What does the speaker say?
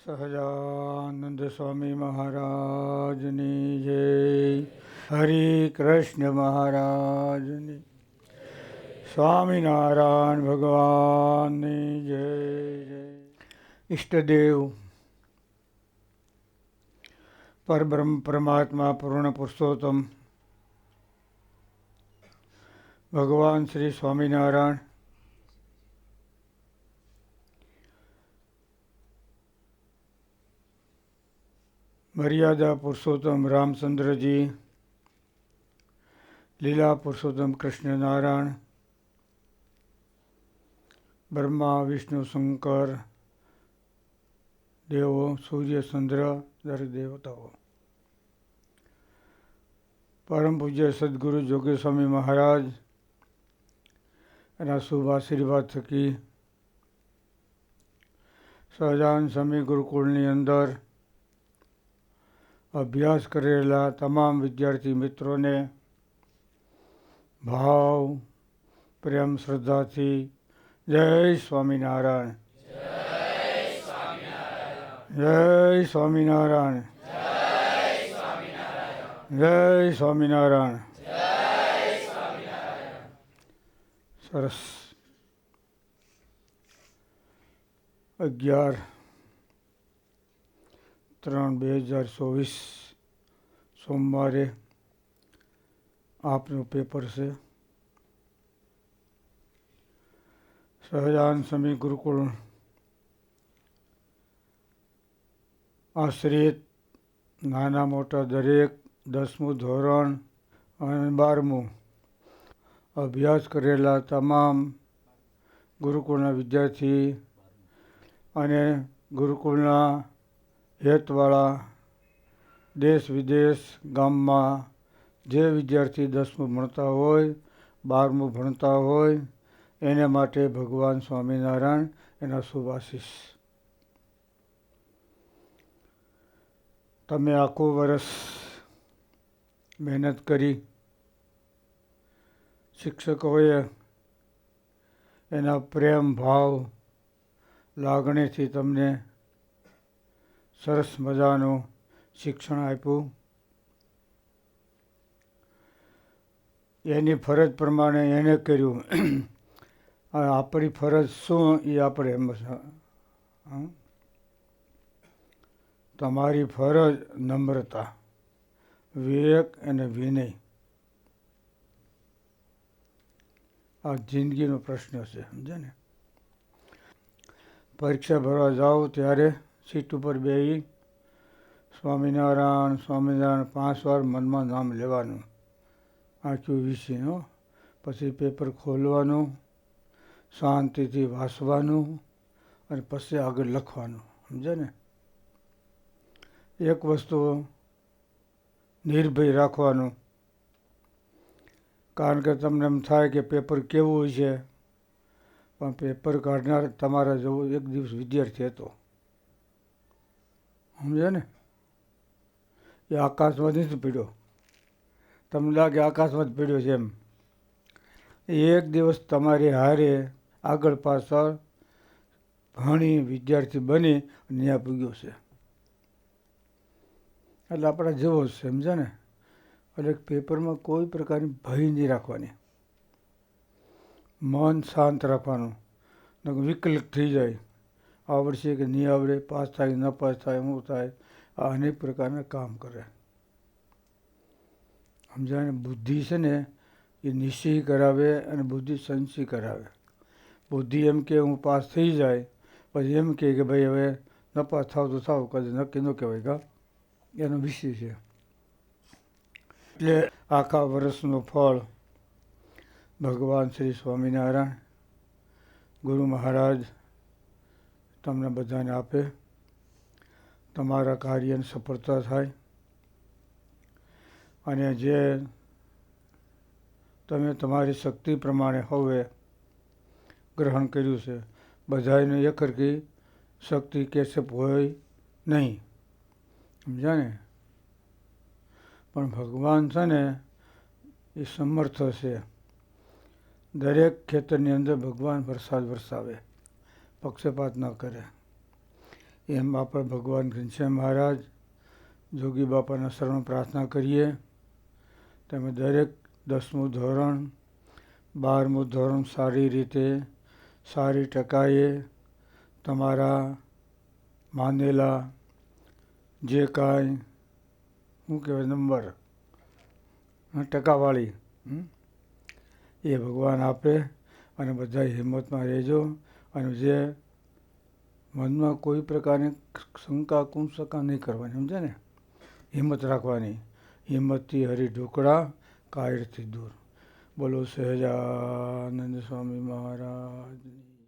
સહજાનંદ સ્વામી મહારાજની જય હરે કૃષ્ણ મહારાજની સ્વામિનારાયણ ભગવાનની જય જય ઈષ્ટદેવ પરબ્રહ્મ પરમાત્મા પૂર્ણ પુરુષોત્તમ ભગવાન શ્રી સ્વામિનારાયણ મર્યાદા પુરુષોત્તમ રામચંદ્રજી, લીલા પુરુષોત્તમ કૃષ્ણનારાયણ, બ્રહ્મા, વિષ્ણુ, શંકર, દેવો સૂર્ય ચંદ્ર દરેક દેવતાઓ. પરમ પૂજ્ય સદગુરુ જોગી સ્વામી મહારાજ, એના શુભ આશીર્વાદ થકી સહજાન સ્વામી ગુરુકુળની અંદર અભ્યાસ કરેલા તમામ વિદ્યાર્થી મિત્રોને ભાવ, પ્રેમ, શ્રદ્ધાથી જય સ્વામિનારાયણ. જય સ્વામિનારાયણ. જય સ્વામિનારાયણ. સરસ. અગિયાર ત્રણ બે હજાર ચોવીસ સોમવારે આપનું પેપર છે. સહજાન સમી ગુરુકુળ આશ્રિત નાના મોટા દરેક દસમું ધોરણ અને બારમું અભ્યાસ કરેલા તમામ ગુરુકુળના વિદ્યાર્થી અને ગુરુકુળના હેતવાળા દેશ વિદેશ ગામમાં જે વિદ્યાર્થી દસમું ભણતા હોય, બારમું ભણતા હોય, એને માટે ભગવાન સ્વામિનારાયણ એના શુભ તમે આખું વર્ષ મહેનત કરી, શિક્ષકોએ એના પ્રેમ, ભાવ, લાગણીથી તમને સરસ મજાનું શિક્ષણ આપ્યું. એની ફરજ પ્રમાણે એને કર્યું. આપણી ફરજ શું એ આપણે એમ તમારી ફરજ નમ્રતા, વિવેક અને વિનય. આ જિંદગીનો પ્રશ્ન છે સમજે ને? પરીક્ષા ભરવા જાઓ ત્યારે સીટ ઉપર બેસી સ્વામિનારાયણ સ્વામિનારાયણ પાંચ વાર મનમાં નામ લેવાનું. આંખ્યું વિશેનો પછી પેપર ખોલવાનું, શાંતિથી વાંચવાનું અને પછી આગળ લખવાનું. સમજે ને? એક વસ્તુ નિર્ભય રાખવાનું. કારણ કે તમને એમ થાય કે પેપર કેવું છે, પણ પેપર કાઢનાર તમારા જેવો એક દિવસ વિદ્યાર્થી હતો. સમજે ને? એ આકાશમાં નથી પીડ્યો. તમને લાગે આકાશમાં જ પીડ્યો છે એમ. એક દિવસ તમારી હારે આગળ પાછળ ભણી વિદ્યાર્થી બની અને ત્યાં પૂગ્યો છે. એટલે આપણા જેવો જ છે સમજે ને? એટલે પેપરમાં કોઈ પ્રકારની ભય નહીં રાખવાની. મન શાંત રાખવાનું. વિકલ્પ થઈ જાય. આવડશે કે નહીં આવડે, પાસ થાય ન પાસ થાય શું થાય, આ અનેક પ્રકારના કામ કરે. સમજાય બુદ્ધિ છે ને, એ નિશ્ચય કરાવે અને બુદ્ધિ સંશય કરાવે. બુદ્ધિ એમ કે હું પાસ થઈ જાય, પછી એમ કહે કે ભાઈ હવે ન પાસ થાવ તો થાવ, કદાચ નક્કી ન કહેવાય, કા? એનો વિષય છે. એટલે આખા વર્ષનું ફળ ભગવાન શ્રી સ્વામિનારાયણ, ગુરુ મહારાજ તમને બધાને આપે. તમારા કાર્યને સફળતા થાય. અને જે તમે તમારી શક્તિ પ્રમાણે હવે ગ્રહણ કર્યું છે બધાને એકરકી શક્તિ કેશપ હોય નહીં. સમજ્યા ને? પણ ભગવાન છે ને એ સમર્થ છે. દરેક ખેતરની અંદર ભગવાન વરસાદ વરસાવે. પક્ષપાત ન કરે એમ આપણે ભગવાન ઘનશ્યામ મહારાજ, જોગી બાપાના શરણ પ્રાર્થના કરીએ તમે દરેક દસમું ધોરણ, બારમું ધોરણ સારી રીતે સારી ટકાએ તમારા માનેલા જે કાંઈ, શું કહેવાય, નંબર ટકાવાળી? એ ભગવાન આપે અને બધા હિંમતમાં રહેજો અને જે મનમાં કોઈ પ્રકારની શંકા કુંશંકા નહીં કરવાની, સમજે ને? હિંમત રાખવાની. હિંમતથી હરી ઢોકળા, કાયરથી દૂર. બોલો સહજાનંદ સ્વામી મહારાજની.